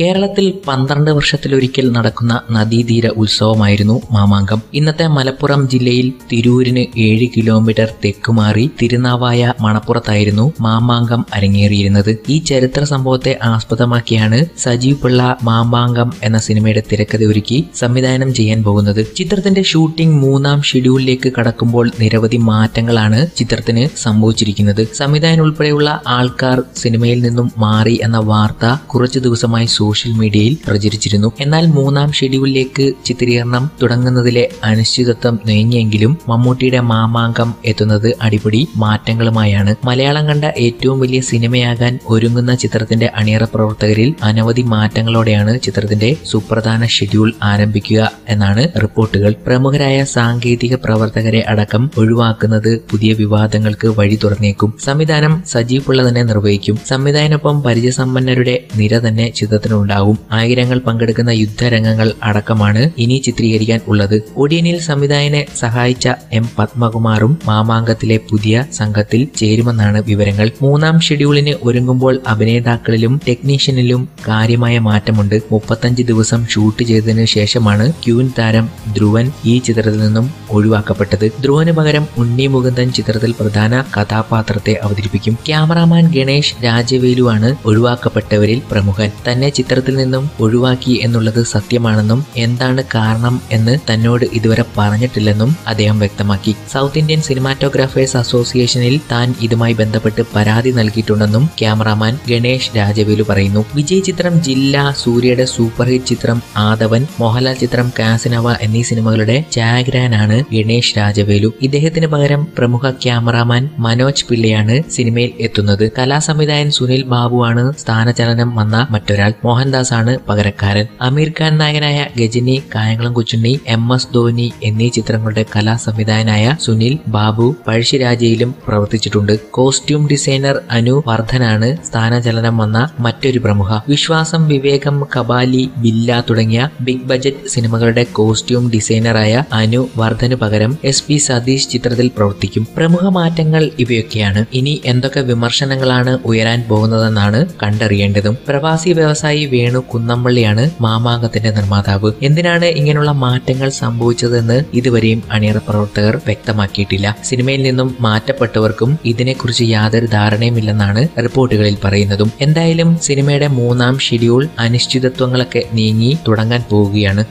കേരളത്തിൽ പന്ത്രണ്ട് വർഷത്തിലൊരിക്കൽ നടക്കുന്ന നദീതീര ഉത്സവമായിരുന്നു മാമാങ്കം. ഇന്നത്തെ മലപ്പുറം ജില്ലയിൽ തിരൂരിന് ഏഴ് കിലോമീറ്റർ തെക്കുമാറി തിരുനാവായ മണപ്പുറത്തായിരുന്നു മാമാങ്കം അരങ്ങേറിയിരുന്നത്. ഈ ചരിത്ര സംഭവത്തെ ആസ്പദമാക്കിയാണ് സജീവ് പിള്ള മാമാങ്കം എന്ന സിനിമയുടെ തിരക്കഥ ഒരുക്കി സംവിധാനം ചെയ്യാൻ പോകുന്നത്. ചിത്രത്തിന്റെ ഷൂട്ടിംഗ് മൂന്നാം ഷെഡ്യൂളിലേക്ക് കടക്കുമ്പോൾ നിരവധി മാറ്റങ്ങളാണ് ചിത്രത്തിന് സംഭവിച്ചിരിക്കുന്നത്. സംവിധാനം ഉൾപ്പെടെയുള്ള ആൾക്കാർ സിനിമയിൽ നിന്നും മാറി എന്ന വാർത്ത കുറച്ചു ദിവസമായി സോഷ്യൽ മീഡിയയിൽ പ്രചരിച്ചിരുന്നു. എന്നാൽ മൂന്നാം ഷെഡ്യൂളിലേക്ക് ചിത്രീകരണം തുടങ്ങുന്നതിലെ അനിശ്ചിതത്വം നീങ്ങിയെങ്കിലും മമ്മൂട്ടിയുടെ മാമാങ്കം എത്തുന്നത് അടിപൊളി മാറ്റങ്ങളുമായാണ്. മലയാളം കണ്ട ഏറ്റവും വലിയ സിനിമയാകാൻ ഒരുങ്ങുന്ന ചിത്രത്തിന്റെ അണിയറ പ്രവർത്തകരിൽ അനവധി മാറ്റങ്ങളോടെയാണ് ചിത്രത്തിന്റെ സുപ്രധാന ഷെഡ്യൂൾ ആരംഭിക്കുക എന്നാണ് റിപ്പോർട്ടുകൾ. പ്രമുഖരായ സാങ്കേതിക പ്രവർത്തകരെ അടക്കം ഒഴിവാക്കുന്നത് പുതിയ വിവാദങ്ങൾക്ക് വഴി തുറന്നേക്കും. സംവിധാനം സജീവ് പിള്ള തന്നെ നിർവഹിക്കും. സംവിധാനൊപ്പം പരിചയസമ്പന്നരുടെ നിര തന്നെ ചിത്രത്തിനുണ്ടാകും ആയിരങ്ങൾ പങ്കെടുക്കുന്ന യുദ്ധരംഗങ്ങൾ അടക്കമാണ് ഇനി ചിത്രീകരിക്കാൻ ഉള്ളത്. ഒടിയനിൽ സംവിധായകനെ സഹായിച്ച എം പത്മകുമാറും മാമാങ്കത്തിലെ പുതിയ സംഘത്തിൽ ചേരുമെന്നാണ് വിവരങ്ങൾ. മൂന്നാം ഷെഡ്യൂളിന് ഒരുങ്ങുമ്പോൾ അഭിനേതാക്കളിലും ടെക്നീഷ്യനിലും കാര്യമായ മാറ്റമുണ്ട്. മുപ്പത്തഞ്ച് ദിവസം ഷൂട്ട് ചെയ്തതിനു ശേഷമാണ് ക്യൂൻ താരം ധ്രുവൻ ഈ ചിത്രത്തിൽ നിന്നും ഒഴിവാക്കപ്പെട്ടത്. ധ്രുവന് പകരം ഉണ്ണി മുകുന്ദൻ ചിത്രത്തിൽ പ്രധാന കഥാപാത്രത്തെ അവതരിപ്പിക്കും. ക്യാമറാമാൻ ഗണേഷ് രാജവേലുവാണ് ഒഴിവാക്കപ്പെട്ടവരിൽ പ്രമുഖൻ. തന്നെ ചിത്രത്തിൽ നിന്നും ഒഴിവാക്കി എന്നുള്ളത് സത്യമാണെന്നും എന്താണ് കാരണം എന്ന് തന്നോട് ഇതുവരെ പറഞ്ഞിട്ടില്ലെന്നും അദ്ദേഹം വ്യക്തമാക്കി. സൗത്ത് ഇന്ത്യൻ സിനിമാറ്റോഗ്രാഫേഴ്സ് അസോസിയേഷനിൽ താൻ ഇതുമായി ബന്ധപ്പെട്ട് പരാതി നൽകിയിട്ടുണ്ടെന്നും ക്യാമറാമാൻ ഗണേഷ് രാജവേലു പറയുന്നു. വിജയ് ചിത്രം ജില്ല സൂര്യയുടെ സൂപ്പർ ഹിറ്റ് ചിത്രം ആദവൻ മോഹൻലാൽ ചിത്രം കാസിനവ എന്നീ സിനിമകളുടെ ഛായാഗ്രാനാണ് ഗണേഷ് രാജവേലു. ഇദ്ദേഹത്തിന് പകരം പ്രമുഖ ക്യാമറാമാൻ മനോജ് പിള്ളയാണ് സിനിമയിൽ എത്തുന്നത്. കലാസംവിധായകൻ സുനിൽ ബാബുവാണ് സ്ഥാനചലനം വന്ന മറ്റൊരാൾ. മോഹൻദാസ് ആണ് പകരക്കാരൻ. അമീർ ഖാൻ നായകനായ ഗജിനി കായംകുളം കൊച്ചുണ്ണി എം എസ് ധോനി എന്നീ ചിത്രങ്ങളുടെ കലാ സംവിധായകനായ സുനിൽ ബാബു പഴശ്ശിരാജയിലും പ്രവർത്തിച്ചിട്ടുണ്ട്. കോസ്റ്റ്യൂം ഡിസൈനർ അനു വർദ്ധനാണ് സ്ഥാനചലനം വന്ന മറ്റൊരു പ്രമുഖ. വിശ്വാസം വിവേകം കബാലി ബില്ല തുടങ്ങിയ ബിഗ് ബജറ്റ് സിനിമകളുടെ കോസ്റ്റ്യൂം ഡിസൈനറായ അനു വർദ്ധന് പകരം എസ് പി സതീഷ് ചിത്രത്തിൽ പ്രവർത്തിക്കും. പ്രമുഖ മാറ്റങ്ങൾ ഇവയൊക്കെയാണ്. ഇനി എന്തൊക്കെ വിമർശനങ്ങളാണ് ഉയരാൻ പോകുന്നതെന്നാണ് കണ്ടറിയേണ്ടതും. പ്രവാസി വ്യവസായി വേണു കുന്നമ്പള്ളിയാണ് മാമാങ്കത്തിന്റെ നിർമ്മാതാവ്. എന്തിനാണ് ഇങ്ങനെയുള്ള മാറ്റങ്ങൾ സംഭവിച്ചതെന്ന് ഇതുവരെയും അണിയറ പ്രവർത്തകർ വ്യക്തമാക്കിയിട്ടില്ല. സിനിമയിൽ നിന്നും മാറ്റപ്പെട്ടവർക്കും ഇതിനെക്കുറിച്ച് യാതൊരു ധാരണയുമില്ലെന്നാണ് റിപ്പോർട്ടുകളിൽ പറയുന്നതും. എന്തായാലും സിനിമയുടെ മൂന്നാം ഷെഡ്യൂൾ അനിശ്ചിതത്വങ്ങളൊക്കെ നീങ്ങി തുടങ്ങാൻ പോവുകയാണ്.